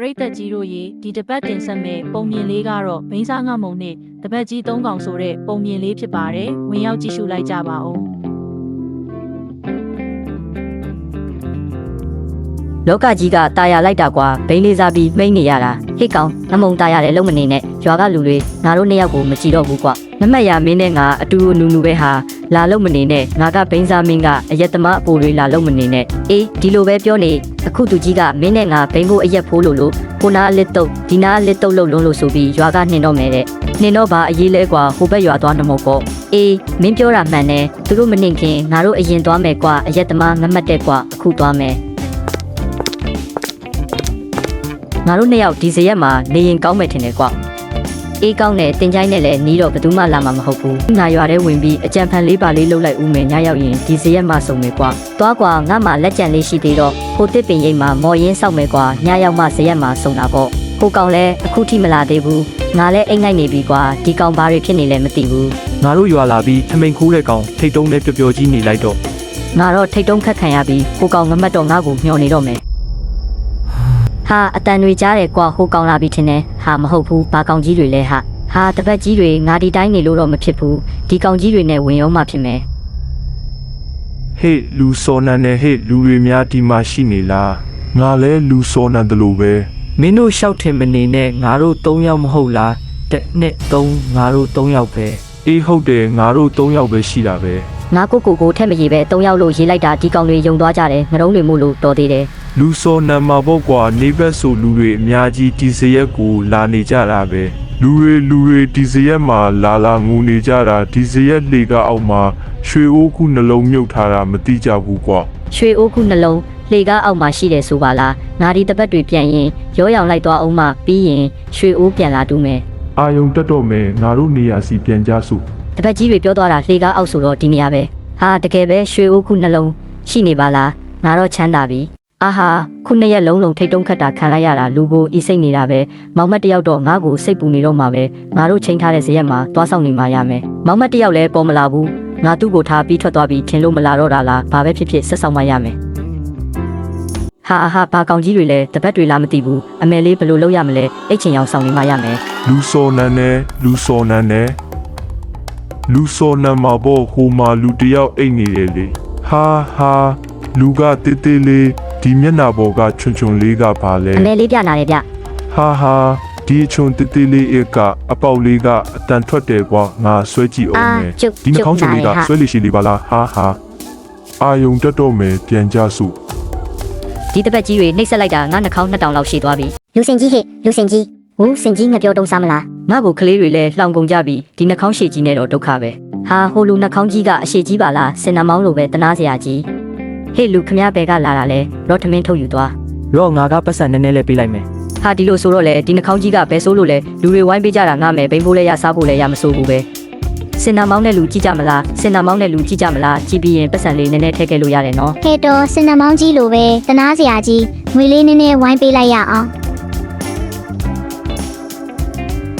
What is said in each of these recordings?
ပရိသတ်ကြီးတို့ရေဒီတပတ်တင်ဆက်မဲ့ပုံမြင်လေးကတော့ဘိန်းစားငမုံနဲ့တပတ်ကြီး၃កောင်ဆိုတဲ့ပုံမြင်လေးဖြစ်ပါတယ်။ဝင်ရောက်ကြည့်ရှုလိုက်ကြပါဦး။လောကကြီးကတာယာလိုက်တာကွာဘိန်းလေးစားပြီးမိန်နေရတာဟိတ်ကောင်ငမုံတာယာလည်းလုံးမနေနဲ့ရွာကလူတွေငါတို့နှစ်ယောက်ကိုမကြည့်တော့ဘူးကွာ။ မမတ်ရမင်းနဲ့ငါအတူအနူနူပဲဟာလာလုံးမနေနဲ့ငါကဘိန်းစားမင်းကအယက်သမားအပိုတွေလာလုံးမနေနဲ့အေးဒီလိုပဲပြောနေအခုသူကြီးကမင်းနဲ့ငါဘိန်းဖို့အယက်ဖိုးလို့လို့ကိုနာအလစ်တုတ်ဒီနာအလစ်တုတ်လို့လုံးလို့ဆိုပြီးရွာကနှင်တော့မယ်တဲ့နှင်တော့ပါအရေးလဲကွာဟိုဘက်ရွာသွားနမို့ပေါ့အေးမင်းပြောတာမှန်တယ်သူတို့မနှင်ခင်ငါတို့အရင်သွားမယ်ကွာအယက်သမားငတ်မတ်တဲ့ကွာအခုသွားမယ်ငါတို့နှစ်ယောက်ဒီဇရက်မှာနေရင်ကောင်းမယ်ထင်တယ်ကွာ အေးကောင်းတဲ့တင်ချိုင်းနဲ့လည်းနီးတော့ဘယ်သူမှလာမှာမဟုတ်ဘူးငါရွာထဲဝင်ပြီးအကြံဖန်လေးပါလေးလှုပ်လိုက်ဦးမယ်ညရောက်ရင်ဒီဇရက်မှာစုံမယ်ကွာသွားကွာငါမှလက်ကြံလေးရှိသေးတော့ဟိုတစ်ပင်ရိပ်မှာမော်ရင်းဆောက်မယ်ကွာညရောက်မှဇရက်မှာစုံတာပေါ့ဟိုကောင်လည်းအခုထိမလာသေးဘူးငါလည်းအိတ်ငိုက်နေပြီကွာဒီကောင်ဘာတွေဖြစ်နေလဲမသိဘူးငါတို့ရွာလာပြီးထမိန်ခိုးတဲ့ကောင်ထိတ်တုံးနဲ့ပျော်ပျော်ကြီးနေလိုက်တော့ငါတော့ထိတ်တုံးခတ်ခံရပြီးဟိုကောင်ငမတ်တော့ငါ့ကိုမျောနေတော့မယ် ဟာအတန်တွေကြားတယ်ကွာဟိုကောင်လာပြီထင်တယ်ဟာမဟုတ်ဘူးဘာကောင်ကြီးတွေလဲဟာဟာတပတ်ကြီးတွေငါဒီတိုင်းနေလို့တော့မဖြစ်ဘူးဒီကောင်ကြီးတွေနဲ့ဝင်ရောမှဖြစ်မယ်ဟေ့လူစောနန်နဲ့ဟေ့လူတွေများဒီမှာရှိနေလားငါလဲလူစောနန်တလို့ပဲမင်းတို့ရှောက်ထင်မနေနဲ့ငါတို့၃ယောက်မဟုတ်လားတစ်နှစ်၃ငါတို့၃ယောက်ပဲအေးဟုတ်တယ်ငါတို့၃ယောက်ပဲရှိတာပဲငါကိုကိုကိုထက်မရေပဲ၃ယောက်လို့ရေးလိုက်တာဒီကောင်တွေယုံသွားကြတယ်ငရုံးတွေမို့လို့တော်သေးတယ် လူစောနန်မှာပေါ့ကွာနေဘက်ဆိုလူတွေအများကြီးဒီစရက်ကိုလာနေကြတာပဲလူတွေလူတွေဒီစရက်မှာလာလာငူနေကြတာဒီစရက်လေကအောက်မှာရွှေအိုးခုနှလုံးမြုပ်ထားတာမတိကြဘူးကွာရွှေအိုးခုနှလုံးလေကားအောက်မှာရှိတယ်ဆိုပါလားငါဒီတပတ်တွေပြန်ရင်ရောရောင်လိုက်သွားအောင်မှပြီးရင်ရွှေအိုးပြန်လာတူးမယ်အာယုံတက်တော့မယ်ငါတို့နေရာစီပြန်ကြစို့တပတ်ကြီးတွေပြောသွားတာလေကားအောက်ဆိုတော့ဒီနေရာပဲဟာတကယ်ပဲရွှေအိုးခုနှလုံးရှိနေပါလားငါတော့ချမ်းသာပြီ အာဟာခုနှစ်ရက်လုံးလုံးထိတ်တုံးခတ်တာခံလိုက်ရတာလူကိုဤစိတ်နေတာပဲမောင်မတ်တယောက်တော့ငါ့ကိုစိတ်ပူနေတော့မှာပဲငါတို့ချိန်ထားတဲ့ဇရက်မှာသွားဆောင်နေမှရမယ်မောင်မတ်တယောက်လည်းပေါ်မလာဘူးငါသူ့ကိုထားပြီးထွက်သွားပြီးထင်လို့မလာတော့တာလားဘာပဲဖြစ်ဖြစ်ဆက်ဆောင်မှရမယ်ဟာအာဟာဘာကောင်ကြီးတွေလဲတပတ်တွေလားမသိဘူးအမေလေးဘယ်လိုလုပ်ရမလဲအိတ်ချင်အောင်ဆောင်နေမှရမယ်လူစောနန်နဲ့လူစောနန်နဲ့လူစောနန်မှာပေါ့ဟိုမှာလူတစ်ယောက်အိတ်နေတယ်လေဟာဟာလူကတေးသေးလေး ဒီမျက်နှာပေါ်ကချွန်ချွန်လေးကပါလဲအမေလေးပြနာတယ်ဗျဟာဟာဒီအချွန်တေးသေးလေးအကအပေါက်လေးကအတန်ထွက်တယ်ကွာငါဆွဲကြည့်အောင်မယ်အာကျုပ်ဒီနှာခေါင်းချွန်လေးကကျုပ်နာတယ်ဟာဆွဲလိရှိလေးပါလားဟာဟာအာယုံတက်တော့မယ်ပြန်ကြစို့ဒီတပတ်ကြီးတွေနှိပ်စက်လိုက်တာငါနှာခေါင်းနှစ်တောင်လောက်ရှိသွားပြီလူစင်ကြီးဟေ့လူစင်ကြီးဟိုစင်ကြီးငပြောတုံးစားမလားငါ့ကိုကလေးတွေလည်းလှောင်ကုန်ကြပြီဒီနှာခေါင်းရှည်ကြီးနဲ့တော့ဒုက္ခပဲဟာဟိုလူနှာခေါင်းကြီးကအရှည်ကြီးပါလားစင်နာမောင်းလိုပဲတနာစရာကြီး ဟေ့လူခမည်းဘဲကလာတာလဲရော့ထမင်းထုတ်ယူသွားရောငါကပတ်စံနည်းနည်းလေးပေးလိုက်မယ်ဟာဒီလိုဆိုတော့လေဒီနှာခေါင်းကြီးကဘယ်ဆိုးလို့လဲလူတွေဝိုင်းပေးကြတာငါမယ်ဘိန်းဖို့လဲရစားဖို့လဲရမဆိုးဘူးပဲစင်နာမောင်းတဲ့လူကြည့်ကြမလားစင်နာမောင်းတဲ့လူကြည့်ကြမလားကြည့်ပြီးရင်ပတ်စံလေးနည်းနည်းထည့်ခဲ့လို့ရတယ်နော်ဟဲ့တော့စင်နမောင်းကြီးလိုပဲတနာစရာကြီးငွေလေးနည်းနည်းဝိုင်းပေးလိုက်ရအောင်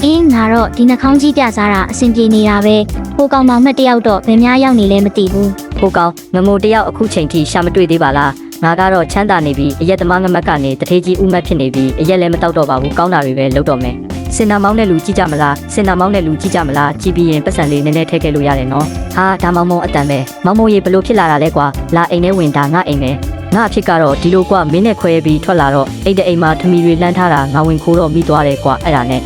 အင်းငါတော့ဒီနှာခေါင်းကြီးပြစားတာအဆင်ပြေနေတာပဲ ဟိုကောင်မောင်မက်တယောက်တော့ဘယ်များရောက်နေလဲမသိဘူးဟိုကောင်ငမိုတယောက်အခုချိန်ထိရှာမတွေ့သေးပါလားငါကတော့ချမ်းသာနေပြီအရက်သမားငမက်ကနေတထေးကြီးဥမက်ဖြစ်နေပြီအရက်လည်းမတောက်တော့ပါဘူးကောင်းတာတွေပဲလုပ်တော့မယ်စင်နာမောင်းတဲ့လူကြည့်ကြမလားစင်နာမောင်းတဲ့လူကြည့်ကြမလားကြည့်ပြီးရင်ပတ်စံလေးနည်းနည်းထည့်ခဲ့လို့ရတယ်နော်ဟာဒါမောင်မောင်အတန်ပဲမောင်မောင်ရေဘလို့ဖြစ်လာတာလဲကွာလာအိမ်ထဲဝင်တာငါအိမ်ပဲငါအဖြစ်ကတော့ဒီလိုကွာမင်းနဲ့ခွဲပြီးထွက်လာတော့အိမ်တဲ့အိမ်မှာထမီတွေလမ်းထားတာငါဝင်ခိုးတော့မိသွားတယ်ကွာအဲ့ဒါနဲ့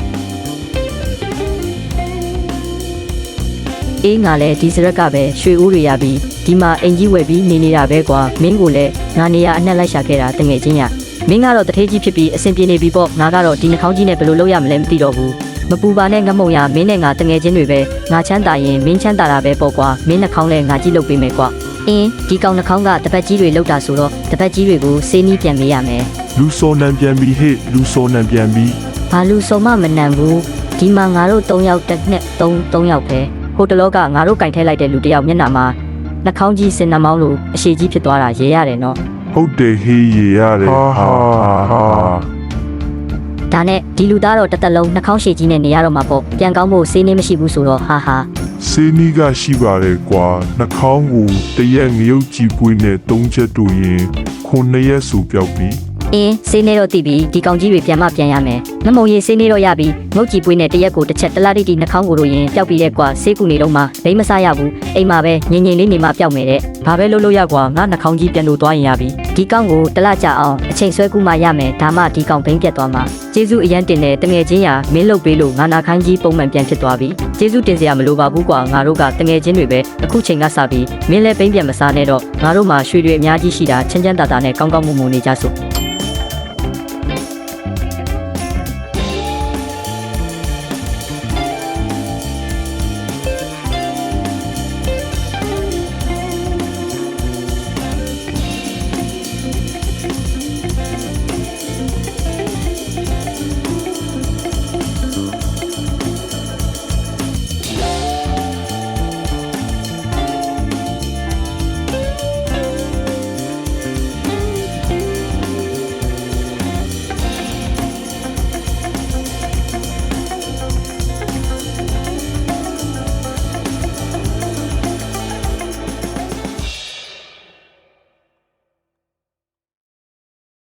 အေးငါလည်းဒီစရက်ကပဲရွှေဦးတွေရပြီးဒီမှာအင်ကြီးဝယ်ပြီးနေနေတာပဲကွာမင်းကိုလည်းငါနေရအနှက်လိုက်ရှာခဲ့တာတငယ်ချင်းရမင်းကတော့တထေးကြီးဖြစ်ပြီးအဆင်ပြေနေပြီပေါ့ငါကတော့ဒီနှာခေါင်းကြီးနဲ့ဘယ်လိုလုပ်ရမလဲမသိတော့ဘူးမပူပါနဲ့ငမုံရမင်းနဲ့ငါတငယ်ချင်းတွေပဲငါချမ်းသာရင်မင်းချမ်းသာတာပဲပေါ့ကွာမင်းနှာခေါင်းလည်းငါကြည့်လုပ်ပေးမယ်ကွာအင်းဒီကောင်နှာခေါင်းကတပတ်ကြီးတွေလောက်တာဆိုတော့တပတ်ကြီးတွေကိုစေးနီးပြန်မေးရမယ်လူစောနန်ပြန်ပြီးဟေ့လူစောနန်ပြန်ပြီးဘာလူစုံမမနန်ဘူးဒီမှာငါတို့၃ယောက်တစ်နှစ်၃၃ယောက်ပဲ ဟိုတလောကငါတို့ကင်ထဲလိုက်တဲ့လူတစ်ယောက်မျက်နှာမှာနှာခေါင်းကြီးစင်နှာမောင်းလိုအရှိကြီးဖြစ်သွားတာရဲရတယ်နော်ဟုတ်တယ်ဟေးရေရတယ်ဟာဟာဟာဒါနဲ့ဒီလူသားတော့တစ်သက်လုံးနှာခေါင်းရှည်ကြီးနဲ့နေရတော့မှာပေါ့ပြန်ကောင်းဖို့စေးနေမရှိဘူးဆိုတော့ဟာဟာစေနီးကရှိပါတယ်ကွာနှာခေါင်းကိုတရက်ငရုတ်ကြည့်ပွေးနဲ့သုံးချက်တို့ရင်ခုနှစ်ရက်ဆိုပြောက်ပြီ အင်းစေးနေတော့တည်ပြီးဒီကောင်ကြီးတွေပြန်မပြန်ရမယ်နမုံရီစေးနေတော့ရပြီးငုတ်ကြီးပွေးနဲ့တရက်ကိုတစ်ချက်တလားတိတိနှာခေါင်းကိုလို့ရင်ပျောက်ပြီးတဲ့ကွာစေးကူနေတော့မှလိမ့်မစားရဘူးအိမ်မှာပဲငင်ငင်လေးနေမှပျောက်မယ်တဲ့ဘာပဲလုပ်လို့ရကွာငါနှာခေါင်းကြီးပြန်လို့သွားရင်ရပြီဒီကောင်ကိုတလားကြအောင်အချိန်ဆွဲကူမှရမယ်ဒါမှဒီကောင်ဘိန်းပြတ်သွားမှာကျေးဇူးအရန်တင်တဲ့တငယ်ချင်းရာမင်းလုပ်ပေးလို့ငါနာခိုင်းကြီးပုံမှန်ပြန်ဖြစ်သွားပြီကျေးဇူးတင်စရာမလိုပါဘူးကွာငါတို့ကတငယ်ချင်းတွေပဲအခုချိန်ကစပြီးမင်းလည်းဘိန်းပြန်မစားနဲ့တော့ငါတို့မှာရွှေတွေအများကြီးရှိတာချင်းချမ်းသာသာနဲ့ကောင်းကောင်းမွန်မွန်နေကြစို့